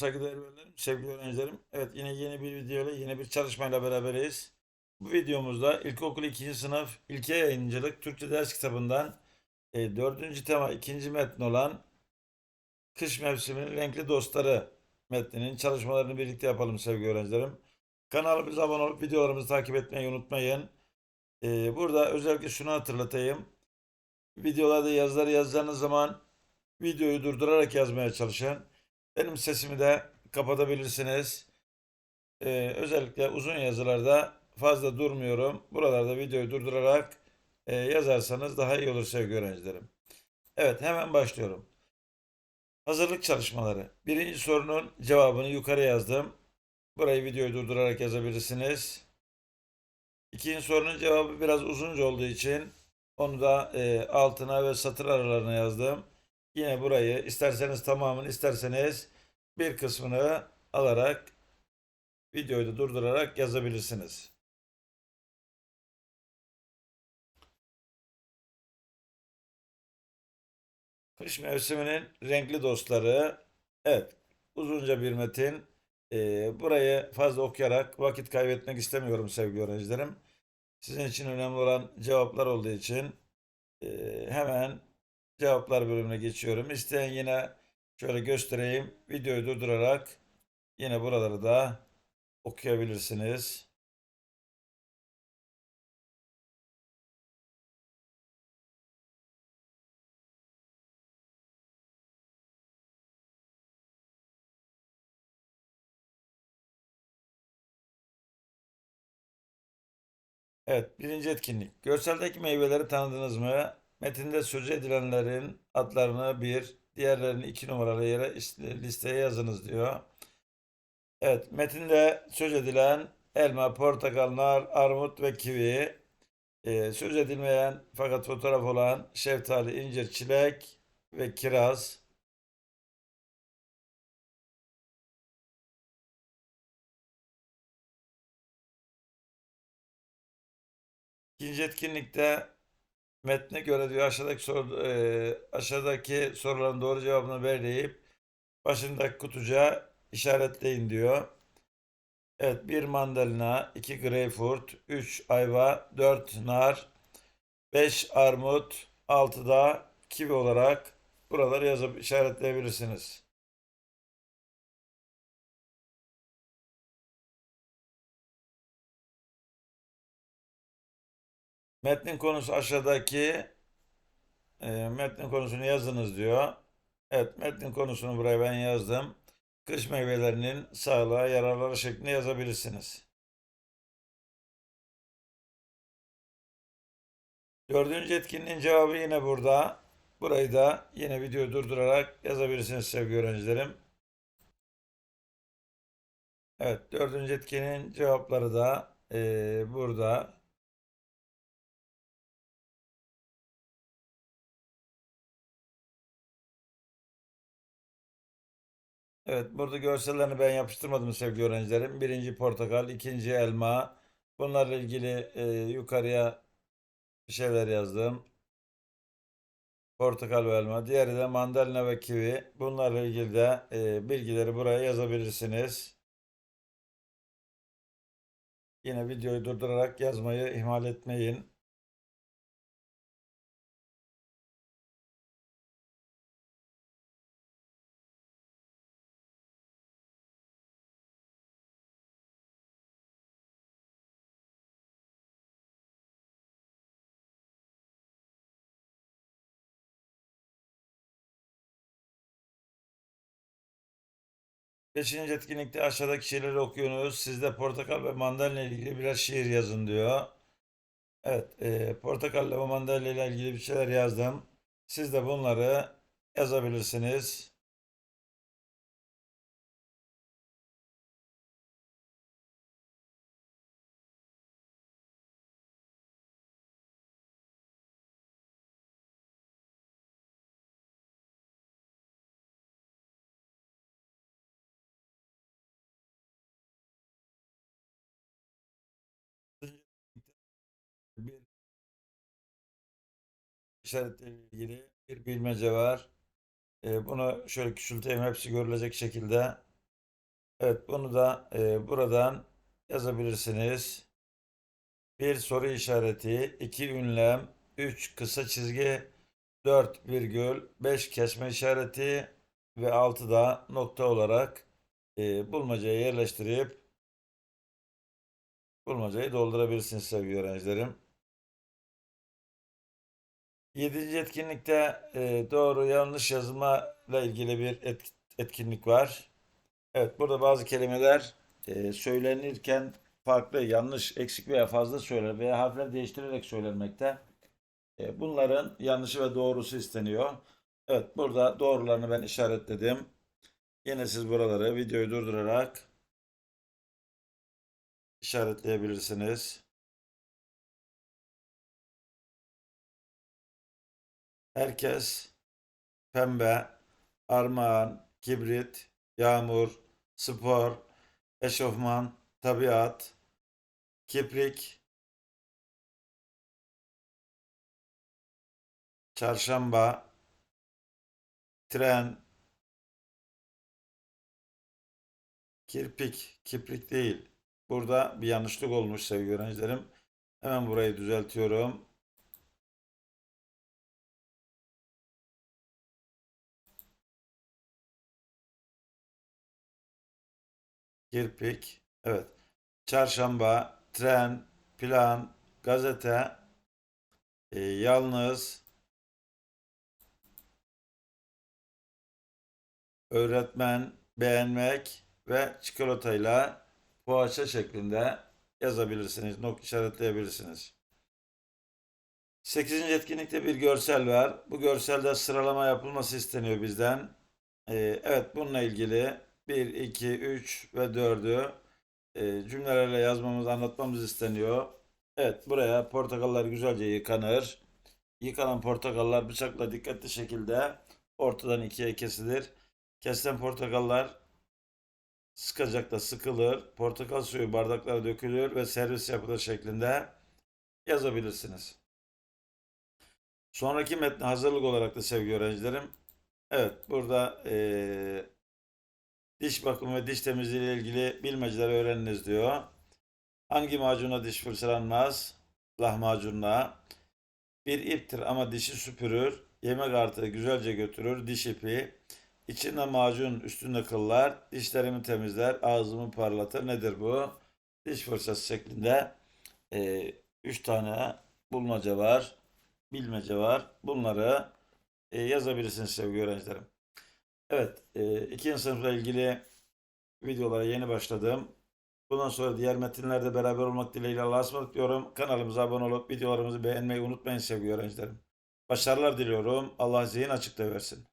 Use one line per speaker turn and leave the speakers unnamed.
Saygıdeğer öğrencilerim, sevgili öğrencilerim. Evet yine yeni bir videoyla yeni bir çalışmayla beraberiz. Bu videomuzda ilkokul 2. sınıf ilke yayıncılık Türkçe ders kitabından e, 4. tema 2. metn olan Kış mevsiminin renkli dostları metninin çalışmalarını birlikte yapalım sevgili öğrencilerim. Kanalımıza abone olup videolarımızı takip etmeyi unutmayın. E, burada özellikle şunu hatırlatayım. Videolarda yazıları yazacağınız zaman videoyu durdurarak yazmaya çalışın. Benim sesimi de kapatabilirsiniz. Ee, özellikle uzun yazılarda fazla durmuyorum. Buralarda videoyu durdurarak e, yazarsanız daha iyi olur sevgili öğrencilerim. Evet hemen başlıyorum. Hazırlık çalışmaları. Birinci sorunun cevabını yukarı yazdım. Burayı videoyu durdurarak yazabilirsiniz. İkinci sorunun cevabı biraz uzunca olduğu için onu da e, altına ve satır aralarına yazdım. Yine burayı isterseniz tamamını isterseniz bir kısmını alarak videoyu da durdurarak yazabilirsiniz. Kış mevsiminin renkli dostları. Evet, uzunca bir metin. Ee, burayı fazla okuyarak vakit kaybetmek istemiyorum sevgili öğrencilerim. Sizin için önemli olan cevaplar olduğu için e, hemen cevaplar bölümüne geçiyorum. İsteyen yine şöyle göstereyim. Videoyu durdurarak yine buraları da okuyabilirsiniz. Evet, birinci etkinlik. Görseldeki meyveleri tanıdınız mı? Metinde söz edilenlerin adlarını bir, diğerlerini iki numaralı yere listeye yazınız diyor. Evet, metinde söz edilen elma, portakal, nar, armut ve kivi. Ee, söz edilmeyen fakat fotoğraf olan şeftali, incir, çilek ve kiraz. İkinci etkinlikte metne göre diyor aşağıdaki soru, e, aşağıdaki soruların doğru cevabını belirleyip başındaki kutucuğa işaretleyin diyor. Evet bir mandalina, iki greyfurt, üç ayva, dört nar, beş armut, altı da kivi olarak buraları yazıp işaretleyebilirsiniz. Metnin konusu aşağıdaki e, metnin konusunu yazınız diyor. Evet metnin konusunu buraya ben yazdım. Kış meyvelerinin sağlığa yararları şeklinde yazabilirsiniz. Dördüncü etkinliğin cevabı yine burada. Burayı da yine videoyu durdurarak yazabilirsiniz sevgili öğrencilerim. Evet dördüncü etkinin cevapları da e, burada. Evet, burada görsellerini ben yapıştırmadım sevgili öğrencilerim. Birinci portakal, ikinci elma. Bunlarla ilgili e, yukarıya şeyler yazdım. Portakal ve elma. Diğeri de mandalina ve kivi. Bunlarla ilgili de e, bilgileri buraya yazabilirsiniz. Yine videoyu durdurarak yazmayı ihmal etmeyin. Beşinci etkinlikte aşağıdaki şiirleri okuyorsunuz. Siz de portakal ve mandalina ile ilgili birer şiir yazın diyor. Evet, e, portakal ve mandalina ile ilgili bir şeyler yazdım. Siz de bunları yazabilirsiniz. İşaretle ilgili bir bilmece var. E, bunu şöyle küçülteyim hepsi görülecek şekilde. Evet bunu da e, buradan yazabilirsiniz. Bir soru işareti, iki ünlem, üç kısa çizgi, dört virgül, beş kesme işareti ve altı da nokta olarak e, bulmacaya yerleştirip bulmacayı doldurabilirsiniz sevgili öğrencilerim. Yedinci etkinlikte e, doğru yanlış yazma ile ilgili bir et- etkinlik var. Evet burada bazı kelimeler e, söylenirken farklı, yanlış, eksik veya fazla söylenir veya harfler değiştirerek söylenmekte. E, bunların yanlışı ve doğrusu isteniyor. Evet burada doğrularını ben işaretledim. Yine siz buraları videoyu durdurarak işaretleyebilirsiniz. Herkes pembe, armağan, kibrit, yağmur, spor, eşofman, tabiat, kiprik, çarşamba, tren, kirpik, kiprik değil. Burada bir yanlışlık olmuş sevgili öğrencilerim. Hemen burayı düzeltiyorum. Kirpik. Evet. Çarşamba, tren, plan, gazete, e, yalnız, öğretmen, beğenmek ve çikolatayla poğaça şeklinde yazabilirsiniz. Nok işaretleyebilirsiniz. 8. etkinlikte bir görsel var. Bu görselde sıralama yapılması isteniyor bizden. Ee, evet bununla ilgili 1, 2, 3 ve 4'ü e, cümlelerle yazmamız, anlatmamız isteniyor. Evet buraya portakallar güzelce yıkanır. Yıkanan portakallar bıçakla dikkatli şekilde ortadan ikiye kesilir. Kesilen portakallar sıkacakla sıkılır. Portakal suyu bardaklara dökülür ve servis yapılır şeklinde yazabilirsiniz. Sonraki metne hazırlık olarak da sevgili öğrencilerim. Evet burada eee, diş bakımı ve diş temizliği ile ilgili bilmeceleri öğreniniz diyor. Hangi macunla diş fırçalanmaz? Lahmacunla. Bir iptir ama dişi süpürür. Yemek artığı güzelce götürür. Diş ipi. İçinde macun, üstünde kıllar. Dişlerimi temizler, ağzımı parlatır. Nedir bu? Diş fırçası şeklinde 3 tane bulmaca var. Bilmece var. Bunları e, yazabilirsiniz sevgili öğrencilerim. Evet, e, ikinci sınıfla ilgili videolara yeni başladım. Bundan sonra diğer metinlerde beraber olmak dileğiyle Allah'a ısmarladık diyorum. Kanalımıza abone olup videolarımızı beğenmeyi unutmayın sevgili öğrencilerim. Başarılar diliyorum. Allah zihin açıkta versin.